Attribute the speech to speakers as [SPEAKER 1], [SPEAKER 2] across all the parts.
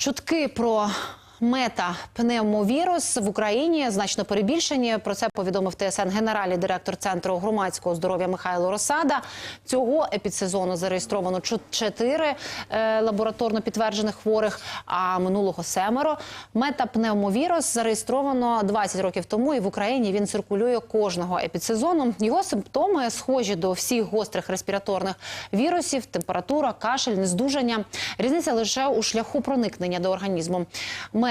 [SPEAKER 1] Чутки про метапневмовірус в Україні значно перебільшені. Про це повідомив ТСН генеральний директор центру громадського здоров'я Михайло Росада. Цього епідсезону зареєстровано чотири е, лабораторно підтверджених хворих, а минулого семеро. Метапневмовірус зареєстровано 20 років тому, і в Україні він циркулює кожного епідсезону. Його симптоми схожі до всіх гострих респіраторних вірусів: температура, кашель, нездужання. Різниця лише у шляху проникнення до організму.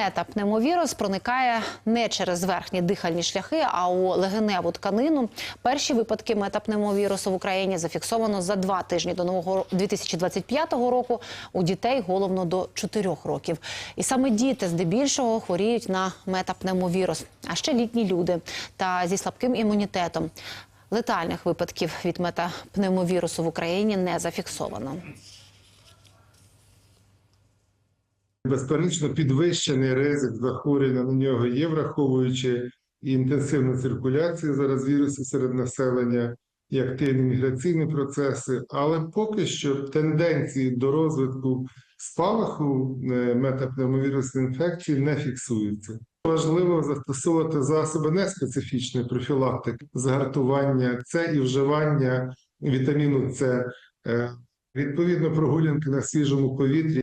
[SPEAKER 1] Метапневмовірус проникає не через верхні дихальні шляхи, а у легеневу тканину. Перші випадки метапневмовірусу в Україні зафіксовано за два тижні до нового 2025 року у дітей головно до 4 років. І саме діти здебільшого хворіють на метапневмовірус, а ще літні люди та зі слабким імунітетом. Летальних випадків від метапневмовірусу в Україні не зафіксовано.
[SPEAKER 2] Безперечно, підвищений ризик захворювання на нього є, враховуючи і інтенсивну циркуляцію зараз вірусів серед населення і активні міграційні процеси, але поки що тенденції до розвитку спалаху е, метапневмовірусної інфекції не фіксуються. Важливо застосовувати засоби неспецифічної профілактики, загартування С і вживання вітаміну С, е, відповідно прогулянки на свіжому повітрі.